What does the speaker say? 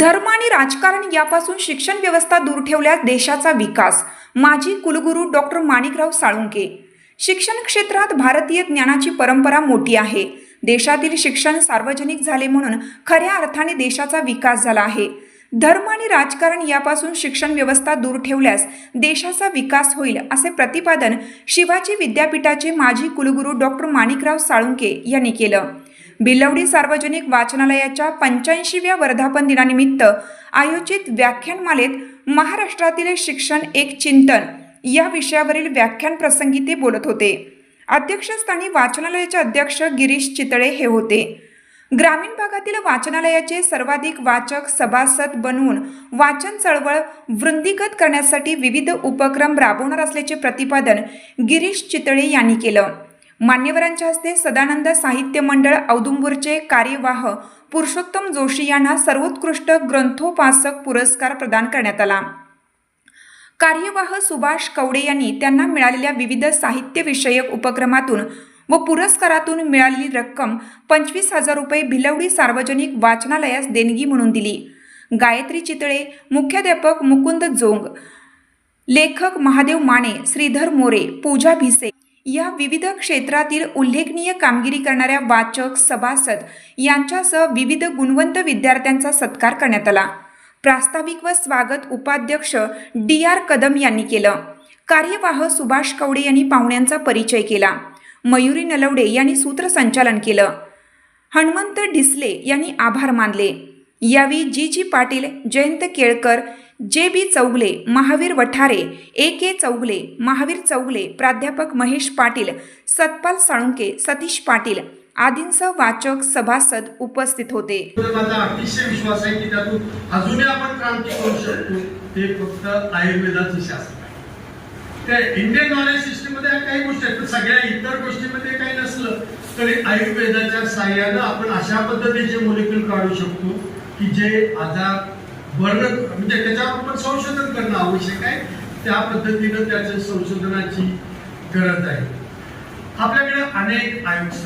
धर्म आणि राजकारण यापासून शिक्षण व्यवस्था दूर ठेवल्यास देशाचा विकास. माजी कुलगुरू डॉक्टर माणिकराव साळुंके. शिक्षण क्षेत्रात भारतीय ज्ञानाची परंपरा मोठी आहे. देशातील शिक्षण सार्वजनिक झाले म्हणून खऱ्या अर्थाने देशाचा विकास झाला आहे. धर्म आणि राजकारण यापासून शिक्षण व्यवस्था दूर ठेवल्यास देशाचा विकास होईल असे प्रतिपादन शिवाजी विद्यापीठाचे माजी कुलगुरू डॉक्टर माणिकराव साळुंके यांनी केलं. बिलवडी सार्वजनिक वाचनालयाच्या पंच्याऐंशीव्या वर्धापन दिनानिमित्त आयोजित व्याख्यानमालेत महाराष्ट्रातील शिक्षण एक चिंतन या विषयावरील व्याख्यान प्रसंगी ते बोलत होते. अध्यक्षस्थानी वाचनालयाचे अध्यक्ष गिरीश चितळे हे होते. ग्रामीण भागातील वाचनालयाचे सर्वाधिक वाचक सभासद बनवून वाचन चळवळ वृंदीगत करण्यासाठी विविध उपक्रम राबवणार असल्याचे प्रतिपादन गिरीश चितळे यांनी केलं. मान्यवरांच्या हस्ते सदानंद साहित्य मंडळ औदुंबूरचे कार्यवाह पुरुषोत्तम जोशी यांना सर्वोत्कृष्ट ग्रंथोपासक पुरस्कार प्रदान करण्यात आला. कार्यवाह सुभाष कवडे यांनी त्यांना मिळालेल्या विविध साहित्यविषयक उपक्रमातून व पुरस्कारातून मिळालेली रक्कम पंचवीस हजार रुपये भिलवडी सार्वजनिक वाचनालयास देणगी म्हणून दिली. गायत्री चितळे मुख्याध्यापक मुकुंद जोंग लेखक महादेव माने श्रीधर मोरे पूजा भिसे या विविध क्षेत्रातील उल्लेखनीय कामगिरी करणाऱ्या वाचक सभासद यांच्यासह विविध गुणवंत विद्यार्थ्यांचा सत्कार करण्यात आला. प्रास्ताविक व स्वागत उपाध्यक्ष डी आर कदम यांनी केलं. कार्यवाह सुभाष कवडे यांनी पाहुण्यांचा परिचय केला. मयुरी नलवडे यांनी सूत्रसंचालन केलं. हनुमंत ढिसले यांनी आभार मानले. यावी जी जी पाटील जयंत केळकर जे बी चौगले महावीर वठारे ए के चौगले महावीर चौगले प्राध्यापक महेश पाटील सतपाल साळुंके सतीश पाटील आदींसह वाचक सभासद उपस्थित होते. माझा अतिशय विश्वास आहे की त्यातून अजूनही आपण क्रांती करू शकतो. ते फक्त आयुर्वेदाचं शास्त्र आहे. त्या इंडियन नॉलेज सिस्टीममध्ये काही गोष्टी आहेत सगळ्या इतर गोष्टीमध्ये काही नसलं तरी आयुर्वेदाच्या साह्यानं आपण अशा पद्धतीचे मोलिक्युल काढू शकतो. की जे आजार वर्णन म्हणजे त्याच्यावर आपण संशोधन करणं आवश्यक आहे. त्या पद्धतीनं त्याच्या संशोधनाची गरज आहे. आपल्याकडे अनेक आयुष